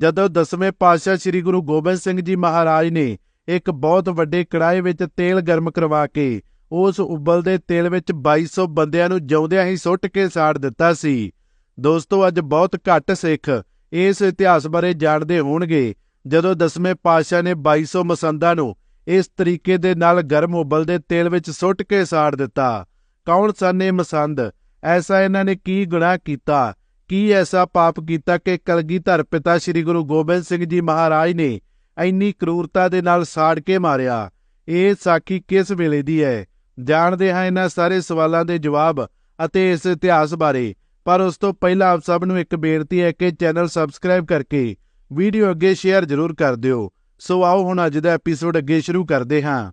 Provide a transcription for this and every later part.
ਜਦੋਂ ਦਸਵੇਂ ਪਾਤਸ਼ਾਹ ਸ੍ਰੀ ਗੁਰੂ ਗੋਬਿੰਦ ਸਿੰਘ ਜੀ ਮਹਾਰਾਜ ਨੇ ਇੱਕ ਬਹੁਤ ਵੱਡੇ ਕੜਾਏ ਵਿੱਚ ਤੇਲ ਗਰਮ ਕਰਵਾ ਕੇ, ਉਸ ਉਬਲਦੇ ਤੇਲ ਵਿੱਚ 2200 ਬੰਦਿਆਂ ਨੂੰ ਜਿਉਂਦਿਆਂ ਹੀ ਸੁੱਟ ਕੇ ਸਾੜ ਦਿੱਤਾ ਸੀ। ਦੋਸਤੋ, ਅੱਜ ਬਹੁਤ ਘੱਟ ਸਿੱਖ ਇਸ ਇਤਿਹਾਸ ਬਾਰੇ ਜਾਣਦੇ ਹੋਣਗੇ। ਜਦੋਂ ਦਸਵੇਂ ਪਾਤਸ਼ਾਹ ਨੇ 2200 ਮਸੰਦਾਂ ਨੂੰ ਇਸ ਤਰੀਕੇ ਦੇ ਨਾਲ ਗਰਮ ਉਬਲਦੇ ਤੇਲ ਵਿੱਚ ਸੁੱਟ ਕੇ ਸਾੜ ਦਿੱਤਾ। ਕੌਣ ਸਨ ਇਹ ਮਸੰਦ? ਐਸਾ ਇਹਨਾਂ ਨੇ ਕੀ ਗੁਨਾਹ ਕੀਤਾ? ਕੀ ਐਸਾ ਪਾਪ ਕੀਤਾ ਕਿ ਕਲਗੀਧਰ ਪਿਤਾ ਸ੍ਰੀ ਗੁਰੂ ਗੋਬਿੰਦ ਸਿੰਘ ਜੀ ਮਹਾਰਾਜ ਨੇ ਇੰਨੀ ਕਰੂਰਤਾ ਦੇ ਨਾਲ ਸਾੜ ਕੇ ਮਾਰਿਆ? ਇਹ ਸਾਖੀ ਕਿਸ ਵੇਲੇ ਦੀ ਹੈ? ਜਾਣਦੇ ਹਾਂ ਇਹਨਾਂ ਸਾਰੇ ਸਵਾਲਾਂ ਦੇ ਜਵਾਬ ਅਤੇ ਇਸ ਇਤਿਹਾਸ ਬਾਰੇ। ਪਰ ਉਸ ਤੋਂ ਪਹਿਲਾਂ ਆਪ ਸਭ ਨੂੰ ਇੱਕ ਬੇਨਤੀ ਹੈ ਕਿ ਚੈਨਲ ਸਬਸਕ੍ਰਾਈਬ ਕਰਕੇ ਵੀਡੀਓ ਅੱਗੇ ਸ਼ੇਅਰ ਜ਼ਰੂਰ ਕਰ ਦਿਓ। ਸੋ ਆਓ ਹੁਣ ਅੱਜ ਦਾ ਐਪੀਸੋਡ ਅੱਗੇ ਸ਼ੁਰੂ ਕਰਦੇ ਹਾਂ।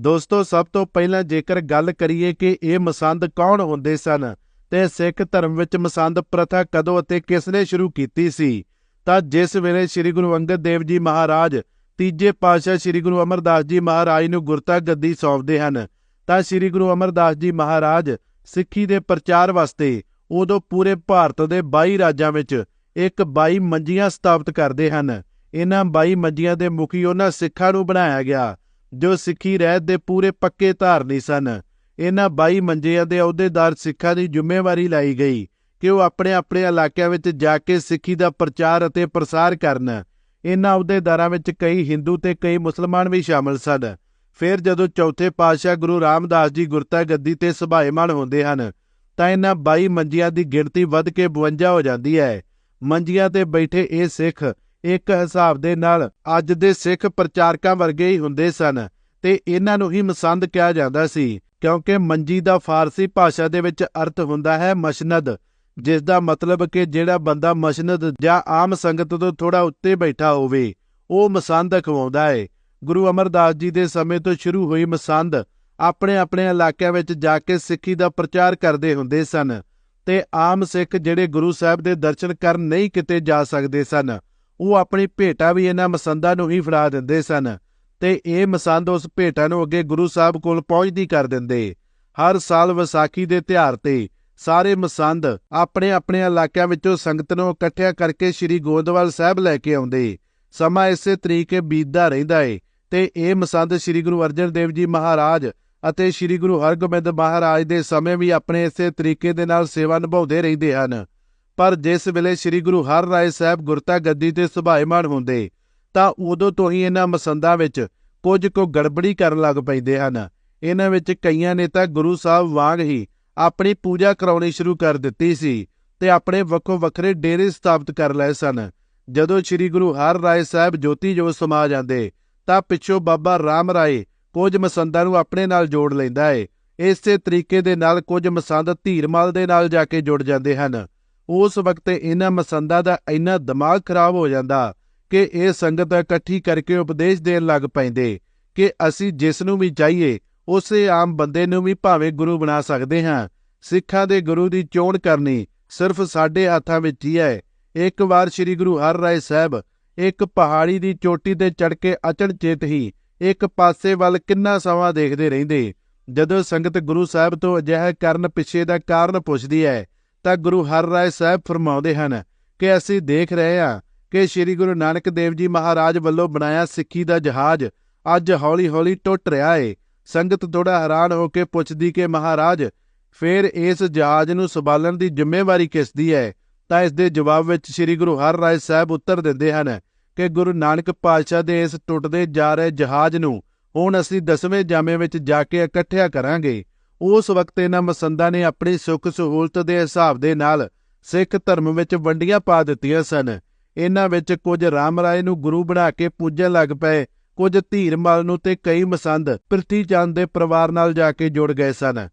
ਦੋਸਤੋ, ਸਭ ਤੋਂ ਪਹਿਲਾਂ ਜੇਕਰ ਗੱਲ ਕਰੀਏ ਕਿ ਇਹ ਮਸੰਦ ਕੌਣ ਹੁੰਦੇ ਸਨ ਤੇ ਸਿੱਖ ਧਰਮ ਵਿੱਚ ਮਸੰਦ ਪ੍ਰਥਾ ਕਦੋਂ ਅਤੇ ਕਿਸ ਨੇ ਸ਼ੁਰੂ ਕੀਤੀ ਸੀ? ਤਾਂ ਜਿਸ ਵੇਲੇ ਸ੍ਰੀ ਗੁਰੂ ਅੰਗਦ ਦੇਵ ਜੀ ਮਹਾਰਾਜ ਤੀਜੇ ਪਾਤਸ਼ਾਹ ਸ੍ਰੀ ਗੁਰੂ ਅਮਰਦਾਸ ਜੀ ਮਹਾਰਾਜ ਨੂੰ ਗੁਰਤਾ ਗੱਦੀ ਸੌਂਪਦੇ ਹਨ, ਤਾਂ ਸ੍ਰੀ ਗੁਰੂ ਅਮਰਦਾਸ ਜੀ ਮਹਾਰਾਜ ਸਿੱਖੀ ਦੇ ਪ੍ਰਚਾਰ ਵਾਸਤੇ ਉਦੋਂ ਪੂਰੇ ਭਾਰਤ ਦੇ 22 ਰਾਜਾਂ ਵਿੱਚ ਇੱਕ 22 ਮੰਜੀਆਂ ਸਥਾਪਿਤ ਕਰਦੇ ਹਨ। ਇਹਨਾਂ 22 ਮੰਜੀਆਂ ਦੇ ਮੁਖੀ ਉਹਨਾਂ ਸਿੱਖਾਂ ਨੂੰ ਬਣਾਇਆ ਗਿਆ, ਜੋ ਸਿੱਖੀ ਰਹਿਤ ਦੇ ਪੂਰੇ ਪੱਕੇ ਧਾਰਨੀ ਸਨ। ਇਹਨਾਂ 22 ਮੰਜਿਆਂ ਦੇ ਅਹੁਦੇਦਾਰ ਸਿੱਖਾਂ ਦੀ ਜ਼ਿੰਮੇਵਾਰੀ ਲਈ ਗਈ ਕਿ ਉਹ ਆਪਣੇ ਆਪਣੇ ਇਲਾਕਿਆਂ ਵਿੱਚ ਜਾ ਕੇ ਸਿੱਖੀ ਦਾ ਪ੍ਰਚਾਰ ਅਤੇ ਪ੍ਰਸਾਰ ਕਰਨ। ਇਹਨਾਂ ਅਹੁਦੇਦਾਰਾਂ ਵਿੱਚ ਕਈ ਹਿੰਦੂ ਤੇ ਕਈ ਮੁਸਲਮਾਨ ਵੀ ਸ਼ਾਮਲ ਸਨ। ਫਿਰ ਜਦੋਂ ਚੌਥੇ ਪਾਤਸ਼ਾਹ ਗੁਰੂ ਰਾਮਦਾਸ ਜੀ ਗੁਰਤਾ ਗੱਦੀ ਤੇ ਸੁਭਾਏਮਾਨ ਹੁੰਦੇ ਹਨ, ਤਾਂ ਇਹਨਾਂ 22 ਮੰਜੀਆਂ ਦੀ ਗਿਣਤੀ ਵੱਧ ਕੇ 52 ਹੋ ਜਾਂਦੀ ਹੈ। ਮੰਜੀਆਂ ਤੇ ਬੈਠੇ ਇਹ ਸਿੱਖ ਇੱਕ ਹਿਸਾਬ ਦੇ ਨਾਲ ਅੱਜ ਦੇ ਸਿੱਖ ਪ੍ਰਚਾਰਕਾਂ ਵਰਗੇ ਹੀ ਹੁੰਦੇ ਸਨ ਤੇ ਇਹਨਾਂ ਨੂੰ ਹੀ ਮਸੰਦ ਕਿਹਾ ਜਾਂਦਾ ਸੀ। ਕਿਉਂਕਿ ਮੰਜੀ ਦਾ ਫਾਰਸੀ ਭਾਸ਼ਾ ਦੇ ਵਿੱਚ ਅਰਥ ਹੁੰਦਾ ਹੈ ਮਸ਼ਨਦ ਜਿਸ ਦਾ ਮਤਲਬ ਕਿ ਜਿਹੜਾ ਬੰਦਾ ਮਸ਼ਨਦ ਜਾਂ ਆਮ ਸੰਗਤ ਤੋਂ ਥੋੜਾ ਉੱਤੇ ਬੈਠਾ ਹੋਵੇ, ਉਹ ਮਸੰਦ ਖਵਾਉਂਦਾ ਹੈ ਗੁਰੂ ਅਮਰਦਾਸ ਜੀ ਦੇ ਸਮੇਂ ਤੋਂ ਸ਼ੁਰੂ ਹੋਈ ਮਸੰਦ ਆਪਣੇ ਆਪਣੇ ਇਲਾਕਿਆਂ ਵਿੱਚ ਜਾ ਕੇ ਸਿੱਖੀ ਦਾ ਪ੍ਰਚਾਰ ਕਰਦੇ ਹੁੰਦੇ ਸਨ ਤੇ ਆਮ ਸਿੱਖ ਜਿਹੜੇ ਗੁਰੂ ਸਾਹਿਬ ਦੇ ਦਰਸ਼ਨ ਕਰਨ ਨਹੀਂ ਕਿਤੇ ਜਾ ਸਕਦੇ ਸਨ, ਉਹ ਆਪਣੀ ਭੇਟਾ ਵੀ ਇਹਨਾਂ ਮਸੰਦਾਂ ਨੂੰ ਹੀ ਫੜਾ ਦਿੰਦੇ ਸਨ। ਤੇ ਇਹ ਮਸੰਦ ਉਸ ਭੇਟਾ ਨੂੰ ਅੱਗੇ ਗੁਰੂ ਸਾਹਿਬ ਕੋਲ ਪਹੁੰਚਦੀ ਕਰ ਦਿੰਦੇ। ਹਰ ਸਾਲ ਵਿਸਾਖੀ ਦੇ ਤਿਉਹਾਰ ਤੇ ਸਾਰੇ ਮਸੰਦ ਆਪਣੇ ਆਪਣੇ ਇਲਾਕਿਆਂ ਵਿੱਚੋਂ ਸੰਗਤ ਨੂੰ ਇਕੱਠਿਆ ਕਰਕੇ ਸ੍ਰੀ ਗੋਦਵਾਲ ਸਾਹਿਬ ਲੈ ਕੇ ਆਉਂਦੇ। ਸਮਾਂ ਇਸੇ ਤਰੀਕੇ ਬੀਤਦਾ ਰਹਿੰਦਾ ਏ ਤੇ ਇਹ ਮਸੰਦ ਸ੍ਰੀ ਗੁਰੂ ਅਰਜਨ ਦੇਵ ਜੀ ਮਹਾਰਾਜ ਅਤੇ ਸ੍ਰੀ ਗੁਰੂ ਹਰਗੋਬਿੰਦ ਮਹਾਰਾਜ ਦੇ ਸਮੇਂ ਵੀ ਆਪਣੇ ਇਸੇ ਤਰੀਕੇ ਦੇ ਨਾਲ ਸੇਵਾ ਨਿਭਾਉਂਦੇ ਰਹਿੰਦੇ ਹਨ। ਪਰ ਜਿਸ ਵੇਲੇ ਸ੍ਰੀ ਗੁਰੂ ਹਰ ਰਾਏ ਸਾਹਿਬ ਗੁਰਤਾ ਗੱਦੀ ਤੇ ਸੁਭਾਏਮਾਨ ਹੁੰਦੇ ਤਾਂ ਉਦੋਂ ਤੋਂ ਹੀ ਇਹਨਾਂ ਮਸੰਦਾਂ ਵਿੱਚ ਕੁਝ ਕੁ ਗੜਬੜੀ ਕਰਨ ਲੱਗ ਪੈਂਦੇ ਹਨ। ਇਹਨਾਂ ਵਿੱਚ ਕਈਆਂ ਨੇ ਤਾਂ ਗੁਰੂ ਸਾਹਿਬ ਵਾਂਗ ਹੀ ਆਪਣੀ ਪੂਜਾ ਕਰਾਉਣੀ ਸ਼ੁਰੂ ਕਰ ਦਿੱਤੀ ਸੀ ਤੇ ਆਪਣੇ ਵੱਖੋ ਵੱਖਰੇ ਡੇਰੇ ਸਥਾਪਿਤ ਕਰ ਲਏ ਸਨ। ਜਦੋਂ ਸ੍ਰੀ ਗੁਰੂ ਹਰ ਰਾਏ ਸਾਹਿਬ ਜੋਤੀ ਜੋ ਸਮਾ ਜਾਂਦੇ ਤਾਂ ਪਿੱਛੋਂ ਬਾਬਾ ਰਾਮ ਰਾਏ ਕੁਝ ਮਸੰਦਾਂ ਨੂੰ ਆਪਣੇ ਨਾਲ ਜੋੜ ਲੈਂਦਾ ਏ। ਇਸੇ ਤਰੀਕੇ ਦੇ ਨਾਲ ਕੁਝ ਮਸੰਦ ਧੀਰਮਲ ਦੇ ਨਾਲ ਜਾ ਕੇ ਜੁੜ ਜਾਂਦੇ ਹਨ। ਉਸ ਵਕਤ ਇਹਨਾਂ ਮਸੰਦਾਂ ਦਾ ਇੰਨਾ ਦਿਮਾਗ ਖਰਾਬ ਹੋ ਜਾਂਦਾ ਕਿ ਇਹ ਸੰਗਤ ਇਕੱਠੀ ਕਰਕੇ ਉਪਦੇਸ਼ ਦੇਣ ਲੱਗ ਪੈਂਦੇ ਕਿ ਅਸੀਂ ਜਿਸ ਨੂੰ ਵੀ ਚਾਹੀਏ, ਉਸੇ ਆਮ ਬੰਦੇ ਨੂੰ ਵੀ ਭਾਵੇਂ ਗੁਰੂ ਬਣਾ ਸਕਦੇ ਹਾਂ। ਸਿੱਖਾਂ ਦੇ ਗੁਰੂ ਦੀ ਚੋਣ ਕਰਨੀ ਸਿਰਫ ਸਾਡੇ ਹੱਥਾਂ ਵਿੱਚ ਹੀ ਹੈ। ਇੱਕ ਵਾਰ ਸ੍ਰੀ ਗੁਰੂ ਹਰ ਰਾਏ ਸਾਹਿਬ ਇੱਕ ਪਹਾੜੀ ਦੀ ਚੋਟੀ ਤੇ ਚੜ ਕੇ ਅਚਨਚੇਤ ਹੀ ਇੱਕ ਪਾਸੇ ਵੱਲ ਕਿੰਨਾ ਸਮਾਂ ਦੇਖਦੇ ਰਹਿੰਦੇ, ਜਦੋਂ ਸੰਗਤ ਗੁਰੂ ਸਾਹਿਬ ਤੋਂ ਅਜਿਹਾ ਕਰਨ ਪਿੱਛੇ ਦਾ ਕਾਰਨ ਪੁੱਛਦੀ ਹੈ, ਤਾਂ ਗੁਰੂ ਹਰ ਰਾਏ ਸਾਹਿਬ ਫਰਮਾਉਂਦੇ ਹਨ ਕਿ ਅਸੀਂ ਦੇਖ ਰਹੇ ਹਾਂ ਕਿ ਸ੍ਰੀ ਗੁਰੂ ਨਾਨਕ ਦੇਵ ਜੀ ਮਹਾਰਾਜ ਵੱਲੋਂ ਬਣਾਇਆ ਸਿੱਖੀ ਦਾ ਜਹਾਜ਼ ਅੱਜ ਹੌਲੀ-ਹੌਲੀ ਟੁੱਟ ਰਿਹਾ ਏ। ਸੰਗਤ ਥੋੜਾ ਹੈਰਾਨ ਹੋ ਕੇ ਪੁੱਛਦੀ ਕਿ ਮਹਾਰਾਜ, ਫਿਰ ਇਸ ਜਹਾਜ਼ ਨੂੰ ਸੰਭਾਲਣ ਦੀ ਜ਼ਿੰਮੇਵਾਰੀ ਕਿਸ ਦੀ ਹੈ ਤਾਂ ਇਸ ਦੇ ਜਵਾਬ ਵਿੱਚ ਸ੍ਰੀ ਗੁਰੂ ਹਰ ਰਾਏ ਸਾਹਿਬ ਉੱਤਰ ਦਿੰਦੇ ਹਨ ਕਿ ਗੁਰੂ ਨਾਨਕ ਪਾਤਸ਼ਾਹ ਦੇ ਇਸ ਟੁੱਟਦੇ ਜਾ ਰਹੇ ਜਹਾਜ਼ ਨੂੰ ਹੁਣ ਅਸੀਂ ਦਸਵੇਂ ਜਾਮੇ ਵਿੱਚ ਜਾ ਕੇ ਇਕੱਠਿਆ ਕਰਾਂਗੇ। ਉਸ ਵਕਤ ਇਹਨਾਂ ਮਸੰਦਾਂ ਨੇ ਆਪਣੀ ਸੁੱਖ ਸਹੂਲਤ ਦੇ ਹਿਸਾਬ ਦੇ ਨਾਲ ਸਿੱਖ ਧਰਮ ਵਿੱਚ ਵੰਡੀਆਂ ਪਾ ਦਿੱਤੀਆਂ ਸਨ। ਇਹਨਾਂ ਵਿੱਚ ਕੁਝ ਰਾਮ ਰਾਏ ਨੂੰ ਗੁਰੂ ਬਣਾ ਕੇ ਪੂਜਣ ਲੱਗ ਪਏ, ਕੁਝ ਧੀਰਮਲ ਨੂੰ ਤੇ ਕਈ ਮਸੰਦ ਪ੍ਰਿਥੀ ਚੰਦ ਦੇ ਪਰਿਵਾਰ ਨਾਲ ਜਾ ਕੇ ਜੁੜ ਗਏ ਸਨ।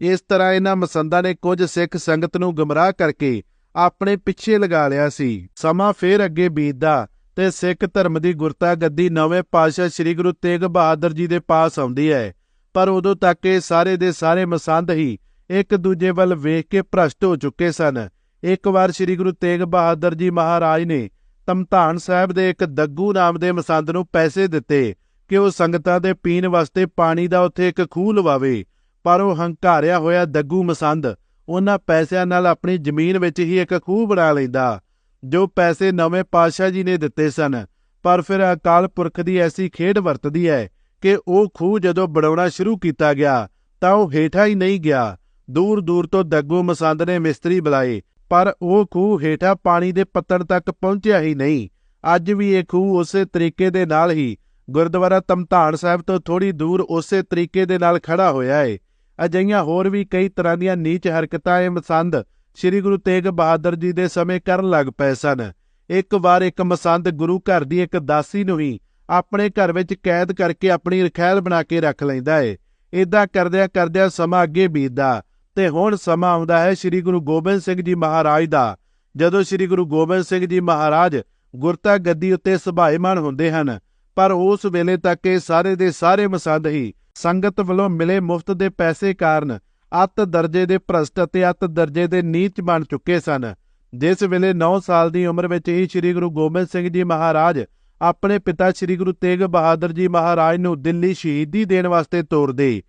ਇਸ ਤਰ੍ਹਾਂ ਇਹਨਾਂ ਮਸੰਦਾਂ ਨੇ ਕੁਝ ਸਿੱਖ ਸੰਗਤ ਨੂੰ ਗਮਰਾਹ ਕਰਕੇ ਆਪਣੇ ਪਿੱਛੇ ਲਗਾ ਲਿਆ ਸੀ। ਸਮਾਂ ਫੇਰ ਅੱਗੇ ਬੀਤਦਾ ਤੇ ਸਿੱਖ ਧਰਮ ਦੀ ਗੁਰਤਾ ਗੱਦੀ ਨਵੇਂ ਪਾਤਸ਼ਾਹ ਸ੍ਰੀ ਗੁਰੂ ਤੇਗ ਬਹਾਦਰ ਜੀ ਦੇ ਪਾਸ ਆਉਂਦੀ ਹੈ। ਪਰ ਉਦੋਂ ਤੱਕ ਇਹ ਸਾਰੇ ਦੇ ਸਾਰੇ ਮਸੰਦ ਹੀ ਇੱਕ ਦੂਜੇ ਵੱਲ ਵੇਖ ਕੇ ਭ੍ਰਸ਼ਟ ਹੋ ਚੁੱਕੇ ਸਨ। ਇੱਕ ਵਾਰ ਸ੍ਰੀ ਗੁਰੂ ਤੇਗ ਬਹਾਦਰ ਜੀ ਮਹਾਰਾਜ ਨੇ ਤਮਧਾਨ ਸਾਹਿਬ ਦੇ ਇੱਕ ਦੱਗੂ ਨਾਮ ਦੇ ਮਸੰਦ ਨੂੰ ਪੈਸੇ ਦਿੱਤੇ ਕਿ ਉਹ ਸੰਗਤਾਂ ਦੇ ਪੀਣ ਵਾਸਤੇ ਪਾਣੀ ਦਾ ਉੱਥੇ ਇੱਕ ਖੂਹ ਲਵਾਵੇ, ਪਰ ਉਹ ਹੰਕਾਰਿਆ ਹੋਇਆ ਦੱਗੂ ਮਸੰਦ ਉਹਨਾਂ ਪੈਸਿਆਂ ਨਾਲ ਆਪਣੀ ਜ਼ਮੀਨ ਵਿੱਚ ਹੀ ਇੱਕ ਖੂਹ ਬਣਾ ਲੈਂਦਾ, ਜੋ ਪੈਸੇ ਨਵੇਂ ਪਾਤਸ਼ਾਹ ਜੀ ਨੇ ਦਿੱਤੇ ਸਨ, ਪਰ ਫਿਰ ਅਕਾਲ ਪੁਰਖ ਦੀ ਐਸੀ ਖੇਡ ਵਰਤਦੀ ਹੈ ਕਿ ਉਹ ਖੂਹ ਜਦੋਂ ਬਣਾਉਣਾ ਸ਼ੁਰੂ ਕੀਤਾ ਗਿਆ ਤਾਂ ਉਹ ਹੇਠਾਂ ਹੀ ਨਹੀਂ ਗਿਆ। ਦੂਰ ਦੂਰ ਤੋਂ ਦੱਗੂ ਮਸੰਦ ਨੇ ਮਿਸਤਰੀ ਬੁਲਾਏ ਪਰ ਉਹ ਖੂਹ ਹੇਠਾਂ ਪਾਣੀ ਦੇ ਪੱਤਣ ਤੱਕ ਪਹੁੰਚਿਆ ਹੀ ਨਹੀਂ। ਅੱਜ ਵੀ ਇਹ ਖੂਹ ਉਸੇ ਤਰੀਕੇ ਦੇ ਨਾਲ ਹੀ ਗੁਰਦੁਆਰਾ ਤਮਧਾਨ ਸਾਹਿਬ ਤੋਂ ਥੋੜੀ ਦੂਰ ਉਸੇ ਤਰੀਕੇ ਦੇ ਨਾਲ ਖੜਾ ਹੋਇਆ ਹੈ ਅਜਿਹੀਆਂ ਹੋਰ ਵੀ ਕਈ ਤਰ੍ਹਾਂ ਦੀਆਂ ਨੀਚ ਹਰਕਤਾਂ ਇਹ ਮਸੰਦ ਸ੍ਰੀ ਗੁਰੂ ਤੇਗ ਬਹਾਦਰ ਜੀ ਦੇ ਸਮੇਂ ਕਰਨ ਲੱਗ ਪਏ ਸਨ। ਇੱਕ ਵਾਰ ਇੱਕ ਮਸੰਦ ਗੁਰੂ ਘਰ ਦੀ ਇੱਕ ਦਾਸੀ ਨੂੰ ਹੀ ਆਪਣੇ ਘਰ ਵਿੱਚ ਕੈਦ ਕਰਕੇ ਆਪਣੀ ਰਖੈਲ ਬਣਾ ਕੇ ਰੱਖ ਲੈਂਦਾ ਏ। ਇਦਾਂ ਕਰਦਿਆਂ ਕਰਦਿਆਂ ਸਮਾਂ ਅੱਗੇ ਬੀਤਦਾ। ਤੇ ਹੁਣ ਸਮਾਂ ਆਉਂਦਾ ਹੈ ਸ੍ਰੀ ਗੁਰੂ ਗੋਬਿੰਦ ਸਿੰਘ ਜੀ ਮਹਾਰਾਜ ਦਾ, ਜਦੋਂ ਸ੍ਰੀ ਗੁਰੂ ਗੋਬਿੰਦ ਸਿੰਘ ਜੀ ਮਹਾਰਾਜ ਗੁਰਤਾ ਗੱਦੀ ਉੱਤੇ ਸੁਭਾਏਮਾਨ ਹੁੰਦੇ ਹਨ, ਪਰ ਉਸ ਵੇਲੇ ਤੱਕ ਇਹ ਸਾਰੇ ਦੇ ਸਾਰੇ ਮਸੰਦ ਹੀ ਸੰਗਤ ਵੱਲੋਂ ਮਿਲੇ ਮੁਫਤ ਦੇ ਪੈਸੇ ਕਾਰਨ ਅੱਤ ਦਰਜੇ ਦੇ ਭ੍ਰਸ਼ਟ ਅਤੇ ਅੱਤ ਦਰਜੇ ਦੇ ਨੀਚ ਬਣ ਚੁੱਕੇ ਸਨ। ਜਿਸ ਵੇਲੇ 9 ਸਾਲ ਦੀ ਉਮਰ ਵਿੱਚ ਹੀ ਸ੍ਰੀ ਗੁਰੂ ਗੋਬਿੰਦ ਸਿੰਘ ਜੀ ਮਹਾਰਾਜ ਆਪਣੇ ਪਿਤਾ ਸ੍ਰੀ ਗੁਰੂ ਤੇਗ ਬਹਾਦਰ ਜੀ ਮਹਾਰਾਜ ਨੂੰ ਦਿੱਲੀ ਸ਼ਹੀਦੀ ਦੇਣ ਵਾਸਤੇ ਤੋਰਦੇ।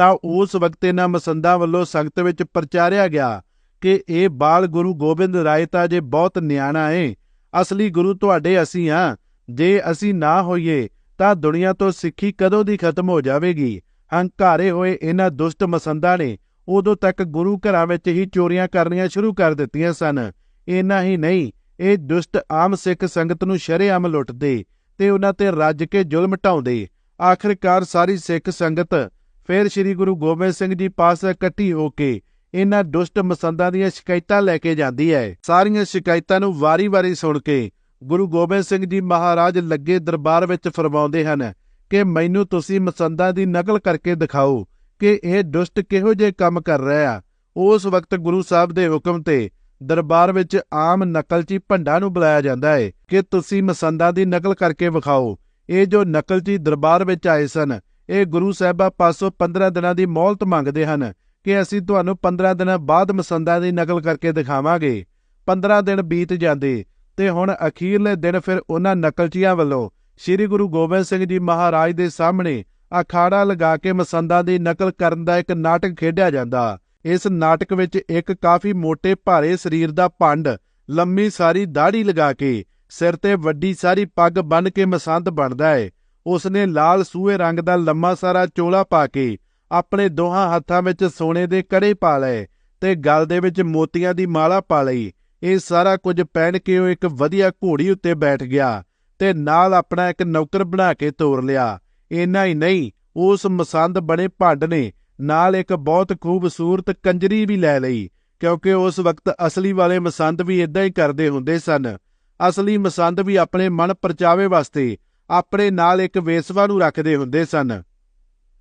ਤਾਂ ਉਸ ਵਕਤ ਇਹਨਾਂ ਮਸੰਦਾਂ ਵੱਲੋਂ ਸੰਗਤ ਵਿੱਚ ਪ੍ਰਚਾਰਿਆ ਗਿਆ ਕਿ ਇਹ ਬਾਲ ਗੁਰੂ ਗੋਬਿੰਦ ਰਾਏ ਤਾਂ ਜੇ ਬਹੁਤ ਨਿਆਣਾ ਏ, ਅਸਲੀ ਗੁਰੂ ਤੁਹਾਡੇ ਅਸੀਂ ਆ, ਜੇ ਅਸੀਂ ਨਾ ਹੋਈਏ ਤਾਂ ਦੁਨੀਆ ਤੋਂ ਸਿੱਖੀ ਕਦੋਂ ਦੀ ਖਤਮ ਹੋ ਜਾਵੇਗੀ? ਹੰਕਾਰੇ ਹੋਏ ਇਹਨਾਂ ਦੁਸ਼ਟ ਮਸੰਦਾਂ ਨੇ ਉਦੋਂ ਤੱਕ ਗੁਰੂ ਘਰਾਂ ਵਿੱਚ ਹੀ ਚੋਰੀਆਂ ਕਰਨੀਆਂ ਸ਼ੁਰੂ ਕਰ ਦਿੱਤੀਆਂ ਸਨ। ਇੰਨਾ ਹੀ ਨਹੀਂ, ਇਹ ਦੁਸ਼ਟ ਆਮ ਸਿੱਖ ਸੰਗਤ ਨੂੰ ਸ਼ਰੇਆਮ ਲੁੱਟਦੇ ਤੇ ਉਹਨਾਂ ਤੇ ਰੱਜ ਕੇ ਜ਼ੁਲਮ ਢਾਉਂਦੇ। ਆਖਿਰਕਾਰ ਸਾਰੀ ਸਿੱਖ ਸੰਗਤ ਫਿਰ ਸ੍ਰੀ ਗੁਰੂ ਗੋਬਿੰਦ ਸਿੰਘ ਜੀ ਪਾਸ ਇਕੱਠੀ ਹੋ ਕੇ ਇਹਨਾਂ ਦੁਸ਼ਟ ਮਸੰਦਾਂ ਦੀਆਂ ਸ਼ਿਕਾਇਤਾਂ ਲੈ ਕੇ ਜਾਂਦੀ ਹੈ। ਸਾਰੀਆਂ ਸ਼ਿਕਾਇਤਾਂ ਨੂੰ ਵਾਰੀ-ਵਾਰੀ ਸੁਣ ਕੇ ਗੁਰੂ ਗੋਬਿੰਦ ਸਿੰਘ ਜੀ ਮਹਾਰਾਜ ਲੱਗੇ ਦਰਬਾਰ ਵਿੱਚ ਫਰਮਾਉਂਦੇ ਹਨ ਕਿ ਮੈਨੂੰ ਤੁਸੀਂ ਮਸੰਦਾਂ ਦੀ ਨਕਲ ਕਰਕੇ ਦਿਖਾਓ ਕਿ ਇਹ ਦੁਸ਼ਟ ਕਿਹੋ ਜਿਹੇ ਕੰਮ ਕਰ ਰਿਹਾ ਉਸ ਵਕਤ ਗੁਰੂ ਸਾਹਿਬ ਦੇ ਹੁਕਮ ਤੇ ਦਰਬਾਰ ਵਿੱਚ ਆਮ ਨਕਲਚੀ ਭੰਡਾ ਨੂੰ ਬੁਲਾਇਆ ਜਾਂਦਾ ਹੈ ਕਿ ਤੁਸੀਂ ਮਸੰਦਾਂ ਦੀ ਨਕਲ ਕਰਕੇ ਵਿਖਾਓ। ਇਹ ਜੋ ਨਕਲਚੀ ਦਰਬਾਰ ਵਿੱਚ ਆਏ ਸਨ ਇਹ ਗੁਰੂ ਸਾਹਿਬਾ ਪਾਸੋਂ 15 ਦਿਨਾਂ ਦੀ ਮੌਲਤ ਮੰਗਦੇ ਹਨ ਕਿ ਅਸੀਂ ਤੁਹਾਨੂੰ 15 ਦਿਨਾਂ ਬਾਅਦ ਮਸੰਦਾਂ ਦੀ ਨਕਲ ਕਰਕੇ ਦਿਖਾਵਾਂਗੇ। 15 ਦਿਨ ਬੀਤ ਜਾਂਦੇ ਤੇ ਹੁਣ ਅਖੀਰਲੇ ਦਿਨ ਫਿਰ ਉਹਨਾਂ ਨਕਲਚੀਆਂ ਵੱਲੋਂ ਸ੍ਰੀ ਗੁਰੂ ਗੋਬਿੰਦ ਸਿੰਘ ਜੀ ਮਹਾਰਾਜ ਦੇ ਸਾਹਮਣੇ ਅਖਾੜਾ ਲਗਾ ਕੇ ਮਸੰਦਾਂ ਦੀ ਨਕਲ ਕਰਨ ਦਾ ਇੱਕ ਨਾਟਕ ਖੇਡਿਆ ਜਾਂਦਾ। ਇਸ ਨਾਟਕ ਵਿੱਚ ਇੱਕ ਕਾਫੀ ਮੋٹے ਭਾਰੇ ਸਰੀਰ ਦਾ ਭੰਡ, ਲੰਮੀ ਸਾਰੀ ਦਾੜੀ ਲਗਾ ਕੇ ਸਿਰ ਤੇ ਵੱਡੀ ਸਾਰੀ ਪੱਗ ਬੰਨ ਕੇ ਮਸੰਦ ਬਣਦਾ ਏ। ਹੈ ਉਸਨੇ ਲਾਲ ਸੂਹੇ ਰੰਗ ਦਾ ਲੰਮਾ ਸਾਰਾ ਚੋਲਾ ਪਾ ਕੇ ਆਪਣੇ ਦੋਹਾਂ ਹੱਥਾਂ ਵਿੱਚ ਸੋਨੇ ਦੇ ਕੜੇ ਪਾ ਲਏ ਤੇ ਗਲ ਦੇ ਵਿੱਚ ਮੋਤੀਆਂ ਦੀ ਮਾਲਾ ਪਾ ਲਈ। ਇਹ ਸਾਰਾ ਕੁਝ ਪਹਿਨ ਕੇ ਉਹ ਇੱਕ ਵਧੀਆ ਘੋੜੀ ਉੱਤੇ ਬੈਠ ਗਿਆ ਤੇ ਨਾਲ ਆਪਣਾ ਇੱਕ ਨੌਕਰ ਬਣਾ ਕੇ ਤੋਰ ਲਿਆ। ਇੰਨਾ ਹੀ ਨਹੀਂ, ਉਸ ਮਸੰਦ ਬਣੇ ਭੰਡ ਨੇ ਨਾਲ ਇੱਕ ਬਹੁਤ ਖੂਬਸੂਰਤ ਕੰਜਰੀ ਵੀ ਲੈ ਲਈ, ਕਿਉਂਕਿ ਉਸ ਵਕਤ ਅਸਲੀ ਵਾਲੇ ਮਸੰਦ ਵੀ ਇਦਾਂ ਹੀ ਕਰਦੇ ਹੁੰਦੇ ਸਨ। ਅਸਲੀ ਮਸੰਦ ਵੀ ਆਪਣੇ ਮਨ ਪਰਚਾਵੇ ਵਾਸਤੇ ਆਪਣੇ ਨਾਲ ਇੱਕ ਵੇਸਵਾ ਨੂੰ ਰੱਖਦੇ ਹੁੰਦੇ ਸਨ।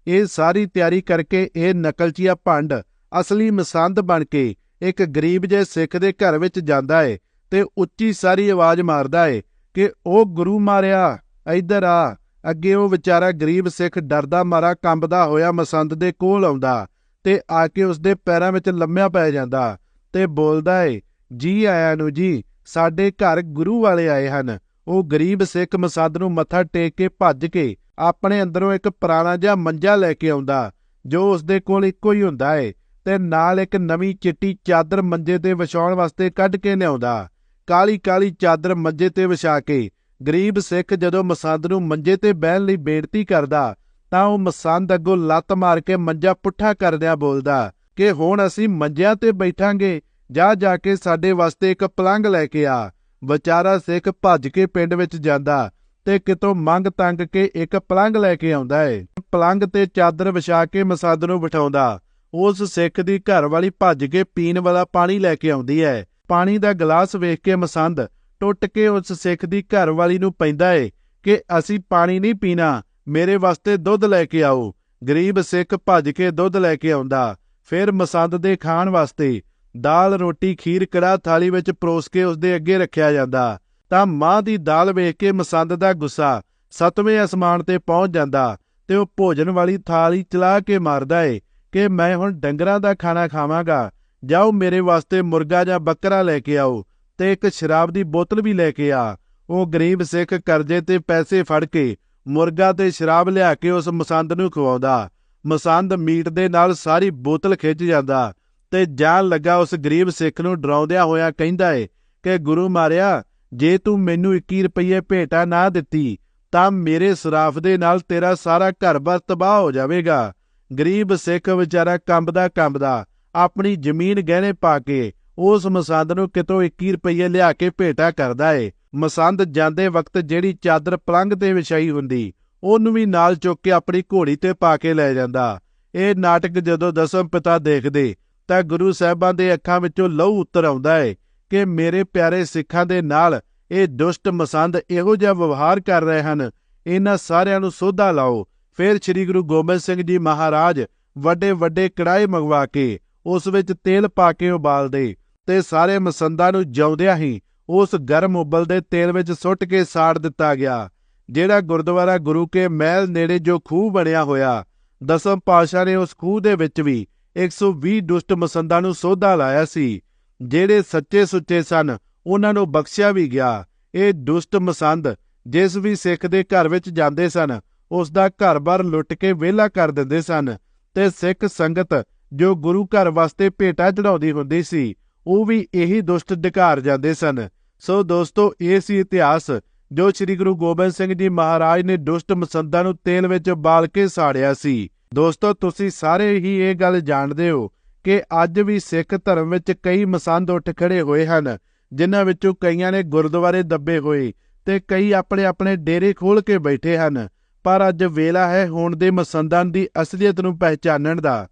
ਇਹ ਸਾਰੀ ਤਿਆਰੀ ਕਰਕੇ ਇਹ ਨਕਲਚੀਆ ਭੰਡ ਅਸਲੀ ਮਸੰਦ ਬਣ ਕੇ ਇੱਕ ਗਰੀਬ ਜੇ ਸਿੱਖ ਦੇ ਘਰ ਵਿੱਚ ਜਾਂਦਾ ਏ ਤੇ ਉੱਚੀ ਸਾਰੀ ਆਵਾਜ਼ ਮਾਰਦਾ ਏ ਕਿ ਉਹ ਗੁਰੂ ਮਾਰਿਆ, ਇੱਧਰ ਆ। ਅੱਗੇ ਉਹ ਵਿਚਾਰਾ ਗਰੀਬ ਸਿੱਖ ਡਰਦਾ ਮਾਰਾ ਕੰਬਦਾ ਹੋਇਆ ਮਸੰਦ ਦੇ ਕੋਲ ਆਉਂਦਾ ਤੇ ਆ ਕੇ ਉਸਦੇ ਪੈਰਾਂ ਵਿੱਚ ਲੰਮਿਆ ਪੈ ਜਾਂਦਾ ਤੇ ਬੋਲਦਾ ਏ, ਜੀ ਆਇਆਂ ਨੂੰ ਜੀ, ਸਾਡੇ ਘਰ ਗੁਰੂ ਵਾਲੇ ਆਏ ਹਨ। ਉਹ ਗਰੀਬ ਸਿੱਖ ਮਸੰਦ ਨੂੰ ਮੱਥਾ ਟੇਕ ਕੇ ਭੱਜ ਕੇ ਆਪਣੇ ਅੰਦਰੋਂ ਇੱਕ ਪੁਰਾਣਾ ਜਿਹਾ ਮੰਜਾ ਲੈ ਕੇ ਆਉਂਦਾ, ਜੋ ਉਸਦੇ ਕੋਲ ਇੱਕੋ ਹੀ ਹੁੰਦਾ ਏ, ਤੇ ਨਾਲ ਇੱਕ ਨਵੀਂ ਚਿੱਟੀ ਚਾਦਰ ਮੰਜੇ ਤੇ ਵਿਛਾਉਣ ਵਾਸਤੇ ਕੱਢ ਕੇ ਲਿਆਉਂਦਾ। ਕਾਲੀ ਕਾਲੀ ਚਾਦਰ ਮੰਜੇ ਤੇ ਵਿਛਾ ਕੇ ਗਰੀਬ ਸਿੱਖ ਜਦੋਂ ਮਸੰਦ ਨੂੰ ਮੰਜੇ ਤੇ ਬਹਿਣ ਲਈ ਬੇਨਤੀ ਕਰਦਾ, ਤਾਂ ਉਹ ਮਸੰਦ ਅੱਗੋਂ ਲੱਤ ਮਾਰ ਕੇ ਮੰਜਾ ਪੁੱਠਾ ਕਰਦਿਆਂ ਬੋਲਦਾ ਕਿ ਹੁਣ ਅਸੀਂ ਮੰਜਿਆਂ ਤੇ ਬੈਠਾਂਗੇ, ਜਾ ਜਾ ਕੇ ਸਾਡੇ ਵਾਸਤੇ ਇੱਕ ਪਲੰਗ ਲੈ ਕੇ ਆ। ਵਿਚਾਰਾ ਸਿੱਖ ਭੱਜ ਕੇ ਪਿੰਡ ਵਿੱਚ ਜਾਂਦਾ ਤੇ ਕਿਤੋਂ ਮੰਗ ਤੰਗ ਕੇ ਇੱਕ ਪਲੰਗ ਲੈ ਕੇ ਆਉਂਦਾ ਏ। ਪਲੰਗ ਤੇ ਚਾਦਰ ਵਿਛਾ ਕੇ ਮਸੰਦ ਨੂੰ ਬਿਠਾਉਂਦਾ। ਉਸ ਸਿੱਖ ਦੀ ਘਰ ਵਾਲੀ ਭੱਜ ਕੇ ਪੀਣ ਵਾਲਾ ਪਾਣੀ ਲੈ ਕੇ ਆਉਂਦੀ ਹੈ ਪਾਣੀ ਦਾ ਗਲਾਸ ਵੇਖ ਕੇ ਮਸੰਦ ਟੁੱਟ ਕੇ ਉਸ ਸਿੱਖ ਦੀ ਘਰ ਵਾਲੀ ਨੂੰ ਪੈਂਦਾ ਏ ਕਿ ਅਸੀਂ ਪਾਣੀ ਨਹੀਂ ਪੀਣਾ, ਮੇਰੇ ਵਾਸਤੇ ਦੁੱਧ ਲੈ ਕੇ ਆਓ। ਗਰੀਬ ਸਿੱਖ ਭੱਜ ਕੇ ਦੁੱਧ ਲੈ ਕੇ ਆਉਂਦਾ। ਫਿਰ ਮਸੰਦ ਦੇ ਖਾਣ ਵਾਸਤੇ ਦਾਲ ਰੋਟੀ ਖੀਰ ਕੜਾ ਥਾਲੀ ਵਿੱਚ ਪਰੋਸ ਕੇ ਉਸਦੇ ਅੱਗੇ ਰੱਖਿਆ ਜਾਂਦਾ, ਤਾਂ ਮਾਂ ਦੀ ਦਾਲ ਵੇਖ ਕੇ ਮਸੰਦ ਦਾ ਗੁੱਸਾ ਸਤਵੇਂ ਅਸਮਾਨ ਤੇ ਪਹੁੰਚ ਜਾਂਦਾ ਤੇ ਉਹ ਭੋਜਨ ਵਾਲੀ ਥਾਲੀ ਚਲਾ ਕੇ ਮਾਰਦਾ ਏ ਕਿ ਮੈਂ ਹੁਣ ਡੰਗਰਾਂ ਦਾ ਖਾਣਾ ਖਾਵਾਂਗਾ, ਜਾਓ ਮੇਰੇ ਵਾਸਤੇ ਮੁਰਗਾ ਜਾਂ ਬੱਕਰਾ ਲੈ ਕੇ ਆਓ ਤੇ ਇੱਕ ਸ਼ਰਾਬ ਦੀ ਬੋਤਲ ਵੀ ਲੈ ਕੇ ਆ। ਉਹ ਗਰੀਬ ਸਿੱਖ ਕਰਜ਼ੇ ਤੇ ਪੈਸੇ ਫੜ ਕੇ ਮੁਰਗਾ ਤੇ ਸ਼ਰਾਬ ਲਿਆ ਕੇ ਉਸ ਮਸੰਦ ਨੂੰ ਖਵਾਉਂਦਾ। ਮਸੰਦ ਮੀਟ ਦੇ ਨਾਲ ਸਾਰੀ ਬੋਤਲ ਖਿੱਚ ਜਾਂਦਾ ਤੇ ਜਾਣ ਲੱਗਾ ਉਸ ਗਰੀਬ ਸਿੱਖ ਨੂੰ ਡਰਾਉਂਦਿਆਂ ਹੋਇਆ ਕਹਿੰਦਾ ਏ ਕਿ ਗੁਰੂ ਮਾਰਿਆ, ਜੇ ਤੂੰ ਮੈਨੂੰ 21 ਰੁਪਏ ਭੇਟਾ ਨਾ ਦਿੱਤੀ, ਤਾਂ ਮੇਰੇ ਸਰਾਫ ਦੇ ਨਾਲ ਤੇਰਾ ਸਾਰਾ ਘਰ-ਬਾਰ ਤਬਾਹ ਹੋ ਜਾਵੇਗਾ। ਗਰੀਬ ਸਿੱਖ ਵਿਚਾਰਾ ਕੰਬਦਾ ਕੰਬਦਾ ਆਪਣੀ ਜ਼ਮੀਨ ਗਹਿਣੇ ਪਾ ਕੇ ਉਸ ਮਸੰਦ ਨੂੰ ਕਿਤੋਂ 21 ਰੁਪਏ ਲਿਆ ਕੇ ਭੇਟਾ ਕਰਦਾ ਏ। ਮਸੰਦ ਜਾਂਦੇ ਵਕਤ ਜਿਹੜੀ ਚਾਦਰ ਪਲੰਘ ਤੇ ਵਿਛਾਈ ਹੁੰਦੀ, ਉਹਨੂੰ ਵੀ ਨਾਲ ਚੁੱਕ ਕੇ ਆਪਣੀ ਘੋੜੀ ਤੇ ਪਾ ਕੇ ਲੈ ਜਾਂਦਾ। ਇਹ ਨਾਟਕ ਜਦੋਂ ਦਸਮ ਪਿਤਾ ਦੇਖਦੇ ਤਾਂ ਗੁਰੂ ਸਾਹਿਬਾਂ ਦੇ ਅੱਖਾਂ ਵਿੱਚੋਂ ਲਹੂ ਉਤਰ ਆਉਂਦਾ ਹੈ ਕਿ ਮੇਰੇ ਪਿਆਰੇ ਸਿੱਖਾਂ ਦੇ ਨਾਲ ਇਹ ਦੁਸ਼ਟ ਮਸੰਦ ਇਹੋ ਜਿਹਾ ਵਿਵਹਾਰ ਕਰ ਰਹੇ ਹਨ। ਇਹਨਾਂ ਸਾਰਿਆਂ ਨੂੰ ਸੋਧਾ ਲਾਓ। ਫਿਰ ਸ੍ਰੀ ਗੁਰੂ ਗੋਬਿੰਦ ਸਿੰਘ ਜੀ ਮਹਾਰਾਜ ਵੱਡੇ ਵੱਡੇ ਕੜਾਏ ਮੰਗਵਾ ਕੇ ਉਸ ਵਿੱਚ ਤੇਲ ਪਾ ਕੇ ਉਬਾਲਦੇ ਤੇ ਸਾਰੇ ਮਸੰਦਾਂ ਨੂੰ ਜਿਉਂਦਿਆਂ ਹੀ ਉਸ ਗਰਮ ਉਬਲਦੇ ਤੇਲ ਵਿੱਚ ਸੁੱਟ ਕੇ ਸਾੜ ਦਿੱਤਾ ਗਿਆ, ਜਿਹੜਾ ਗੁਰਦੁਆਰਾ ਗੁਰੂ ਕੇ ਮਹਿਲ ਨੇੜੇ ਜੋ ਖੂਹ ਬਣਿਆ ਹੋਇਆ, ਦਸਮ ਪਾਤਸ਼ਾਹ ਨੇ ਉਸ ਖੂਹ ਦੇ ਵਿੱਚ ਵੀ 120 ਦੁਸ਼ਟ ਮਸੰਦਾਂ ਨੂੰ ਸੋਧਾ ਲਾਇਆ ਸੀ, ਜਿਹੜੇ ਸੱਚੇ ਸੁੱਚੇ ਸਨ, ਉਹਨਾਂ ਨੂੰ ਬਖਸ਼ਿਆ ਵੀ ਗਿਆ। ਇਹ ਦੁਸ਼ਟ ਮਸੰਦ ਜਿਸ ਵੀ ਸਿੱਖ ਦੇ ਘਰ ਵਿੱਚ ਜਾਂਦੇ ਸਨ ਉਸ ਦਾ ਘਰ-ਬਾਰ ਲੁੱਟ ਕੇ ਵਿਹਲਾ ਕਰ ਦਿੰਦੇ ਸਨ ਤੇ ਸਿੱਖ ਸੰਗਤ ਜੋ ਗੁਰੂ ਘਰ ਵਾਸਤੇ ਭੇਟਾ ਚੜਾਉਂਦੀ ਹੁੰਦੀ ਸੀ, ਉਹ ਵੀ ਇਹੀ ਦੁਸ਼ਟ ਢਕਾਰ ਜਾਂਦੇ ਸਨ। ਸੋ ਦੋਸਤੋ, ਇਹ ਸੀ ਇਤਿਹਾਸ ਜੋ ਸ੍ਰੀ ਗੁਰੂ ਗੋਬਿੰਦ ਸਿੰਘ ਜੀ ਮਹਾਰਾਜ ਨੇ ਦੁਸ਼ਟ ਮਸੰਦਾਂ ਨੂੰ ਤੇਲ ਵਿੱਚ ਬਾਲ ਕੇ ਸਾੜਿਆ ਸੀ। ਦੋਸਤੋ, ਤੁਸੀਂ ਸਾਰੇ ਹੀ ਇਹ ਗੱਲ ਜਾਣਦੇ ਹੋ ਕਿ ਅੱਜ ਵੀ ਸਿੱਖ ਧਰਮ ਵਿੱਚ ਕਈ ਮਸੰਦ ਉੱਠ ਖੜੇ ਹੋਏ ਹਨ, ਜਿਨ੍ਹਾਂ ਵਿੱਚੋਂ ਕਈਆਂ ਨੇ ਗੁਰਦੁਆਰੇ ਦੱਬੇ ਹੋਏ ਤੇ ਕਈ ਆਪਣੇ ਆਪਣੇ ਡੇਰੇ ਖੋਲ ਕੇ ਬੈਠੇ ਹਨ, ਪਰ ਅੱਜ ਵੇਲਾ ਹੈ ਹੁਣ ਦੇ ਮਸੰਦਾਂ ਦੀ ਅਸਲੀਅਤ ਨੂੰ ਪਹਿਚਾਨਣ ਦਾ।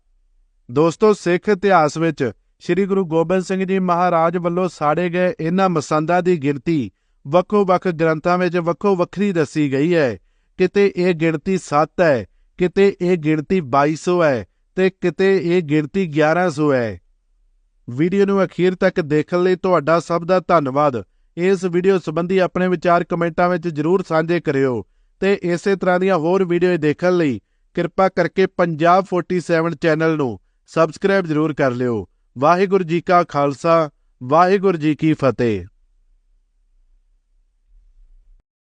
ਦੋਸਤੋ, ਸਿੱਖ ਇਤਿਹਾਸ ਵਿੱਚ ਸ੍ਰੀ ਗੁਰੂ ਗੋਬਿੰਦ ਸਿੰਘ ਜੀ ਮਹਾਰਾਜ ਵੱਲੋਂ ਸਾੜੇ ਗਏ ਇਹਨਾਂ ਮਸੰਦਾਂ ਦੀ ਗਿਣਤੀ ਵੱਖੋ-ਵੱਖ ਗ੍ਰੰਥਾਂ ਵਿੱਚ ਵੱਖੋ ਵੱਖਰੀ ਦੱਸੀ ਗਈ ਹੈ। ਕਿਤੇ ਇਹ ਗਿਣਤੀ 7 ਹੈ ਕਿਤੇ ਇਹ ਗਿਣਤੀ 2200 ਹੈ ਤੇ ਕਿਤੇ ਇਹ ਗਿਣਤੀ 1100 ਹੈ। ਵੀਡੀਓ ਨੂੰ ਅਖੀਰ ਤੱਕ ਦੇਖਣ ਲਈ ਤੁਹਾਡਾ ਸਭ ਦਾ ਧੰਨਵਾਦ। ਇਸ ਵੀਡੀਓ ਸੰਬੰਧੀ ਆਪਣੇ ਵਿਚਾਰ ਕਮੈਂਟਾਂ ਵਿੱਚ ਜਰੂਰ ਸਾਂਝੇ ਕਰਿਓ ਤੇ ਇਸੇ ਤਰ੍ਹਾਂ ਦੀਆਂ ਹੋਰ ਵੀਡੀਓ ਦੇਖਣ ਲਈ ਕਿਰਪਾ ਕਰਕੇ ਪੰਜਾਬ 47 ਚੈਨਲ ਨੂੰ ਸਬਸਕ੍ਰਾਈਬ ਜਰੂਰ ਕਰ ਲਿਓ। ਵਾਹਿਗੁਰੂ ਜੀ ਕਾ ਖਾਲਸਾ, ਵਾਹਿਗੁਰੂ ਜੀ ਕੀ ਫਤਿਹ।